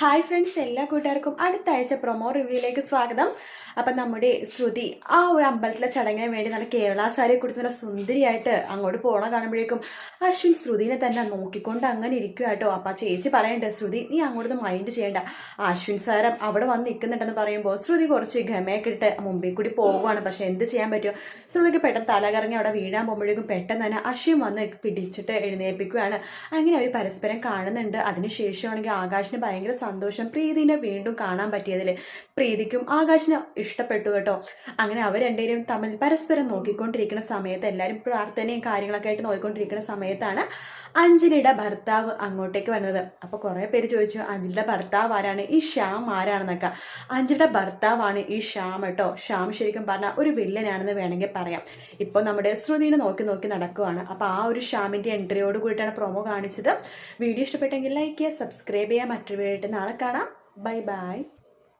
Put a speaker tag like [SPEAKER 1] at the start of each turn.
[SPEAKER 1] Hi friends എല്ലാ കൂട്ടുകാർക്കും അടുത്ത ആഴ്ച പ്രൊമോ റിവ്യൂയിലേക്ക് സ്വാഗതം. അപ്പം നമ്മുടെ ശ്രുതി ആ ഒരു അമ്പലത്തിലെ ചടങ്ങിന് വേണ്ടി നല്ല കേരള സാരി കൊടുത്ത് നല്ല സുന്ദരിയായിട്ട് അങ്ങോട്ട് പോണ കാണുമ്പോഴേക്കും അശ്വിൻ ശ്രുതിനെ തന്നെ നോക്കിക്കൊണ്ട് അങ്ങനെ ഇരിക്കുക കേട്ടോ. അപ്പം ചേച്ചി പറയണ്ടേ ശ്രുതി നീ അങ്ങോട്ട് മൈൻഡ് ചെയ്യണ്ട. അശ്വിൻ സാരം അവിടെ വന്ന് നിൽക്കുന്നുണ്ടെന്ന് പറയുമ്പോൾ ശ്രുതി കുറച്ച് ഗമയൊക്കെ ഇട്ട് മുമ്പിൽ കൂടി പോകുവാണ് പക്ഷേ എന്ത് ചെയ്യാൻ പറ്റുമോ ശ്രുതിക്ക് പെട്ടെന്ന് തലകറങ്ങി അവിടെ വീഴാൻ പോകുമ്പോഴേക്കും പെട്ടെന്ന് തന്നെ അശ്വിൻ വന്ന് പിടിച്ചിട്ട് എഴുന്നേൽപ്പിക്കുകയാണ് അങ്ങനെ അവർ പരസ്പരം കാണുന്നുണ്ട്. അതിനുശേഷമാണെങ്കിൽ ആകാശിന് ഭയങ്കര സന്തോഷം പ്രീതിനെ വീണ്ടും കാണാൻ പറ്റിയതിൽ പ്രീതിക്കും ആകാശിന് ഇഷ്ടപ്പെട്ടു കേട്ടോ. അങ്ങനെ അവർ രണ്ടുപേരും തമ്മിൽ പരസ്പരം നോക്കിക്കൊണ്ടിരിക്കുന്ന സമയത്ത് എല്ലാവരും പ്രാർത്ഥനയും കാര്യങ്ങളൊക്കെ ആയിട്ട് നോക്കിക്കൊണ്ടിരിക്കുന്ന സമയത്താണ് അഞ്ജലിയുടെ ഭർത്താവ് അങ്ങോട്ടേക്ക് വരുന്നത് അപ്പോൾ കുറേ പേര് ചോദിച്ചു അഞ്ജലിയുടെ ഭർത്താവ് ആരാണ്? ഈ ശ്യാം ആരാണെന്നൊക്കെ. അഞ്ജലിയുടെ ഭർത്താവാണ് ഈ ശ്യാം കേട്ടോ. ശ്യാം ശരിക്കും പറഞ്ഞാൽ ഒരു വില്ലനാണെന്ന് വേണമെങ്കിൽ പറയാം. ഇപ്പോൾ നമ്മുടെ ശ്രുതിനെ നോക്കി നോക്കി നടക്കുവാണ്. അപ്പോൾ ആ ഒരു ശ്യാമിന്റെ എൻട്രിയോട് കൂടിയിട്ടാണ് പ്രൊമോ കാണിച്ചത്. വീഡിയോ ഇഷ്ടപ്പെട്ടെങ്കിൽ ലൈക്ക് ചെയ്യുക സബ്സ്ക്രൈബ് ചെയ്യുക. മറ്റൊരു ആയിട്ട് നാളെ കാണാം. Bye bye.